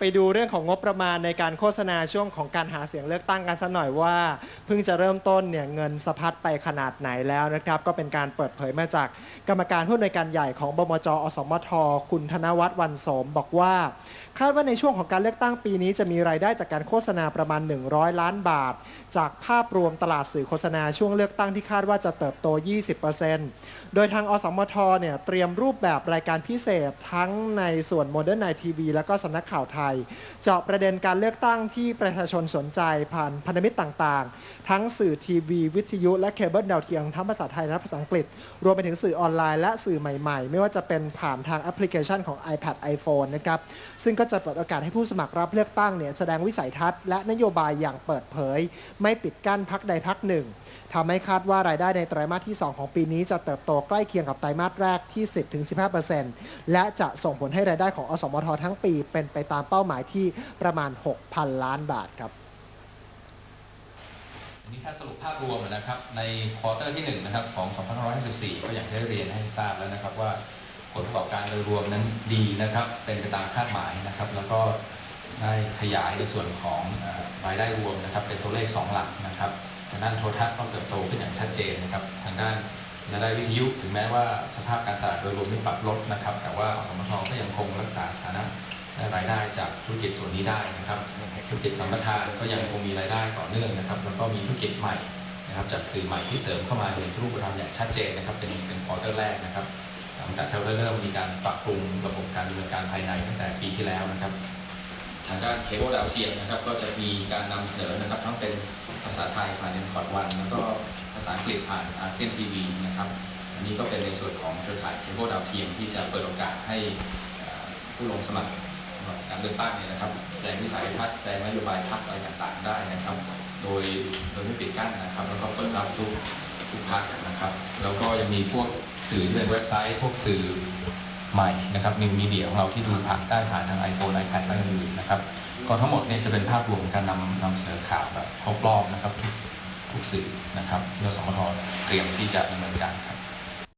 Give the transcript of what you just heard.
ไปดูเรื่องของงบประมาณในการโฆษณาช่วงของการหาเสียงเลือกตั้งกันสักหน่อยว่า เพิ่งจะเริ่มต้นเนี่ยเงินสะพัดไปขนาดไหนแล้วนะครับ ก็เป็นการเปิดเผยมาจากกรรมการผู้อำนวยการใหญ่ของบมจอสมท คุณธนวัฒน์วันสมบอกว่า คาดว่าในช่วงของการเลือกตั้งปีนี้จะมีรายได้จากการโฆษณาประมาณ 100 ล้านบาท จากภาพรวมตลาดสื่อโฆษณาช่วงเลือกตั้งที่คาดว่าจะเติบโต 20%โดยทางอสมทเนี่ยเตรียมรูปแบบรายการพิเศษทั้งในส่วนโมเดิร์นไนทีวีแล้วก็สำนักข่าวไทยเจาะประเด็นการเลือกตั้งที่ประชาชนสนใจผ่านพันธมิตรต่างๆ ทั้งสื่อทีวี วิทยุ และเคเบิลดาวเทียมทั้งภาษาไทยและภาษาอังกฤษ รวมไปถึงสื่อออนไลน์และสื่อใหม่ๆ ไม่ว่าจะเป็นผ่านทางแอปพลิเคชันของ iPad iPhone นะครับซึ่งก็จะเปิดโอกาสให้ผู้สมัครรับเลือกตั้งเนี่ยแสดงวิสัยทัศน์และนโยบายอย่างเปิดเผย ไม่ปิดกั้นพักใดพักหนึ่งทำให้คาดว่ารายได้ในไตรมาสที่ 2 ของปีนี้จะเติบโตใกล้เคียงกับไตรมาสแรกที่ 10-15%และจะส่งผลให้รายได้ของอสมททั้งปีเป็นไปตามเป้าาหมายที่ประมาณ 6,000 ล้านบาทครับนนี้ถ้าสรุปภาพรวมนะครับในควอเตอร์ที่1นะครับของ 2554 ก็อย่างที่เรียนให้ทราบแล้วนะครับว่าผลประกอบการโดยรวมนั้นดีนะครับ เป็นไปตามคาดหมายนะครับ แล้วก็ได้ขยายในส่วนของรายได้รวมนะครับ เป็นตัวเลข 2 หลักนะครับทางด้านโทรทัศน์ก็เติบโตขึ้นอย่างชัดเจนนะครับ ทางด้านรายได้วิทยุถึงแม้ว่าสภาพการตลาดโดยรวมไม่ปรับลดนะครับ แต่ว่าอสมทก็ยังคงรักษาสถานะ รายได้จากธุรกิจส่วนนี้ได้นะครับธุรกิจสัมปทานก็ยังคงมีรายได้ต่อเนื่องนะครับแล้วก็มีธุรกิจใหม่นะครับจากสื่อใหม่ที่เสริมเข้ามาในรูปธรรมอย่างชัดเจนนะครับเป็นเป็นควอเตอร์แรกนะครับหลังจากที่เราเริ่มมีการปรับปรุงระบบการดำเนินการภายในตั้งแต่ปีที่แล้วนะครับ ทางด้านเคเบิลดาวเทียมนะครับก็จะมีการนำเสนอนะครับทั้งเป็นภาษาไทยผ่านเอ็นคอร์ดวันแล้วก็ภาษาอังกฤษผ่านอาเซียนทีวีนะครับอันนี้ก็เป็นในส่วนของเครือข่ายเคเบิลดาวเทียมที่จะเปิดโอกาสให้เอ่อผู้ลงสมัครสำหรับ การเลือกตั้งเนี่ยนะครับแสดงวิสัยทัศน์แสดงนโยบายพรรคอะไรต่างๆ ได้นะครับ โดยโดยไม่ปิดกั้นนะครับ แล้วก็เปิดรับทุกทุกพรรคนะครับแล้วก็ยังมีพวกสื่อที่เป็นเว็บไซต์ พวกสื่อใหม่นะครับนิวมีเดียของเราที่ดูผ่านได้ผ่านทาง iPhone iPad และอื่นๆนะครับก็ทั้งหมดเนี่ยจะเป็นภาพรวมของการนำนำเสนอข่าวแบบครบรอบนะครับทุกทุกสื่อนะครับที่เราสมทเตรียมที่จะดำเนินการครับ